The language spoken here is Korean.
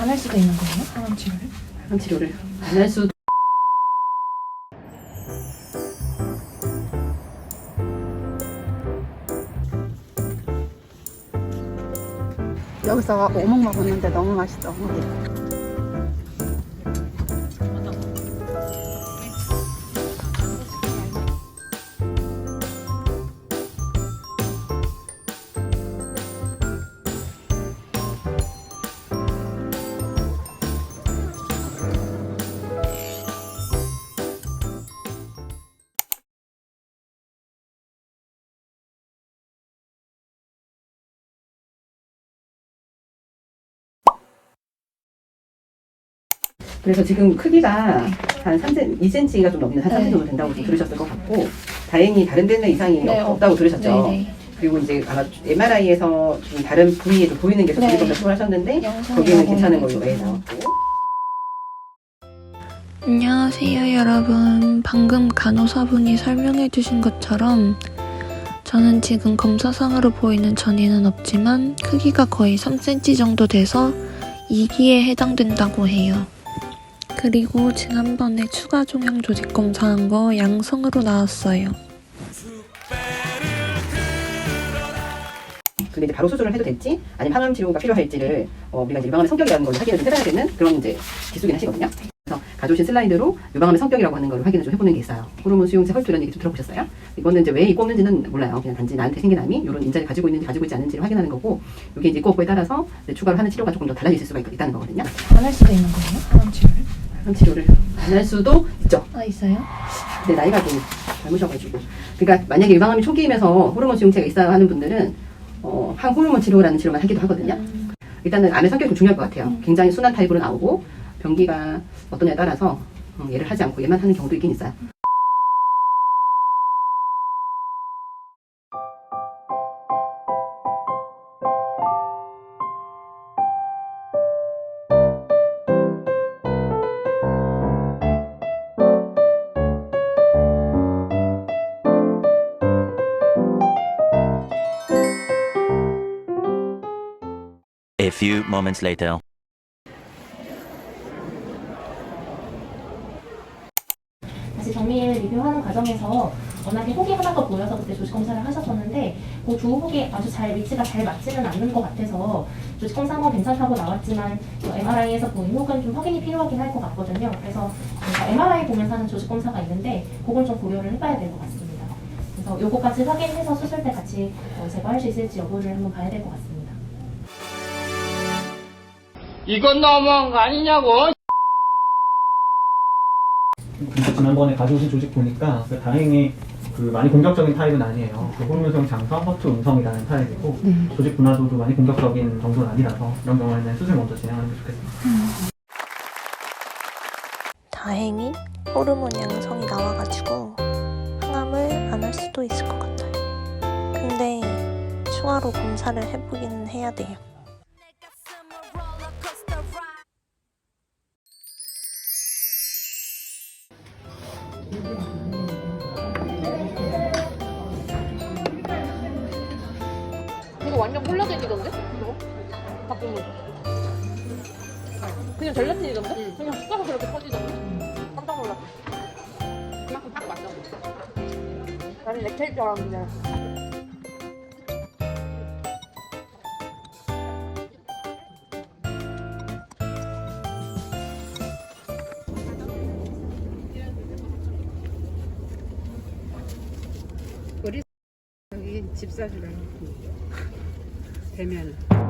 안 할 수도 있는 거예요? 항암 치료를? 항암 치료를 안 할 수도 여기서 오목 먹었는데 너무 맛있어. 오목이. 그래서 지금 크기가 한 3cm, 2cm가 좀 넘는 한 3cm 정도 된다고 좀 들으셨을 것 같고 다행히 다른 데는 이상이 네, 없- 없다고 들으셨죠. 네네. 그리고 이제 아마 MRI에서 좀 다른 부위에 좀 보이는 게 네. 조금 더 영상에 거기는 괜찮은 거 걸로 예. 나왔고 안녕하세요, 여러분. 방금 간호사분이 설명해 주신 것처럼 저는 지금 검사상으로 보이는 전이는 없지만 크기가 거의 3cm 정도 돼서 2기에 해당된다고 해요. 그리고 지난번에 추가 종양 조직 검사한 거 양성으로 나왔어요. 근데 이제 바로 수술을 해도 될지 아니면 항암 치료가 필요할지를 어, 우리가 이제 유방암의 성격이라는 걸 확인을 좀 해봐야 되는 그런 이제 기술이긴 하시거든요. 그래서 가져오신 슬라이드로 유방암의 성격이라고 하는 걸 확인을 좀 해보는 게 있어요. 호르몬 수용체 혈투 이런 얘기 좀 들어보셨어요? 이거는 이제 왜 있고 없는지는 몰라요. 그냥 단지 나한테 생긴 암이 이런 인자를 가지고 있는지 가지고 있지 않은지를 확인하는 거고 이게 이제 있고 없고에 따라서 추가로 하는 치료가 조금 더 달라질 수가 있, 있다는 거거든요. 안 할 수도 있는 거예요? 항암 치료를? 항암 치료를 안 할 수도 있죠. 아 있어요? 근데 나이가 좀 젊으셔가지고. 그러니까 만약에 유방암이 초기임에서 호르몬 수용체가 있어야 하는 분들은 어, 항호르몬 치료라는 치료만 하기도 하거든요. 음, 일단은 암의 성격이 좀 중요할 것 같아요. 굉장히 순한 타입으로 나오고 병기가 어떠냐에 따라서 음, 얘를 하지 않고 얘만 하는 경우도 있긴 있어요. Few moments later. 다시 정밀 리뷰하는 과정에서 워낙에 혹이 하나 더 보여서 그때 조직 검사를 하셨었는데 그두 혹이 아주 잘 위치가 잘 맞지는 않는 것 같아서 조직 검사 한건 괜찮다고 나왔지만 MRI에서 보인 혹은 좀 확인이 필요하긴 할 것 같거든요. 그래서 MRI 보면서 하는 조직 검사가 있는데 그걸 좀 고려를 해봐야 될 것 같습니다. 그래서 요거까지 확인해서 수술 때 같이 어, 제거할 수 있을지 여부를 한번 봐야 될 것 같습니다. 이건 너무한 거 아니냐고. 진짜 지난번에 가져오신 조직 보니까 그 다행히 그 많이 공격적인 타입은 아니에요. 그 호르몬성 장성, 허투 음성이라는 타입이고 조직 분화도도 많이 공격적인 정도는 아니라서 이런 경우에는 수술 먼저 진행하는 게 좋겠습니다. 다행히 호르몬 양성이 나와가지고 항암을 안 할 수도 있을 것 같아요. 근데 추가로 검사를 해보기는 해야 돼요. 완전 콜라겐이던데? 이거? 바꾼 거. 그냥 젤라틴이던데? 그냥 숟가락 그렇게 퍼지던데? 깜짝 놀랐어. 그만큼 딱 맞아. 나는 렉테일 줄 알았는데. 여기 집 사주라 고 되면